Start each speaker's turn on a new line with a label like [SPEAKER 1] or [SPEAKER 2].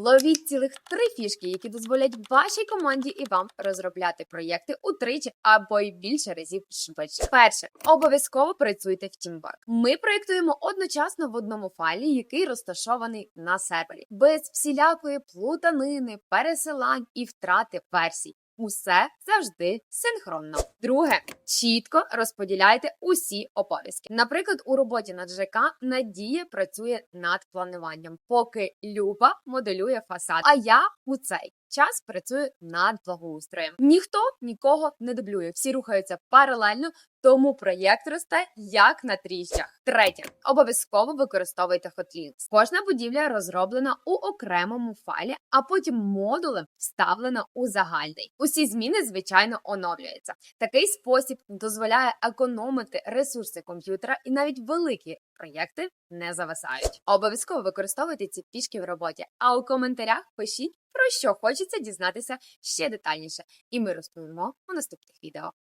[SPEAKER 1] Ловіть цілих три фішки, які дозволять вашій команді і вам розробляти проєкти утричі або й більше разів швидше. Перше, обов'язково працюйте в Teamwork. Ми проєктуємо одночасно в одному файлі, який розташований на сервері, без всілякої плутанини, пересилань і втрати версій. Усе завжди синхронно. Друге, чітко розподіляйте усі обов'язки. Наприклад, у роботі над ЖК Надія працює над плануванням, поки Люба моделює фасад. А я у цей час працюю над благоустроєм. Ніхто нікого не дублює, всі рухаються паралельно, тому проєкт росте як на тріщах. Третє, обов'язково використовуйте Hotlinks. Кожна будівля розроблена у окремому файлі, а потім модулем вставлена у загальний. Усі зміни, звичайно, оновлюються. Такий спосіб дозволяє економити ресурси комп'ютера, і навіть великі проєкти не зависають. Обов'язково використовуйте ці фішки в роботі. А у коментарях пишіть про що хочеться дізнатися ще детальніше, і ми розповімо у наступних відео.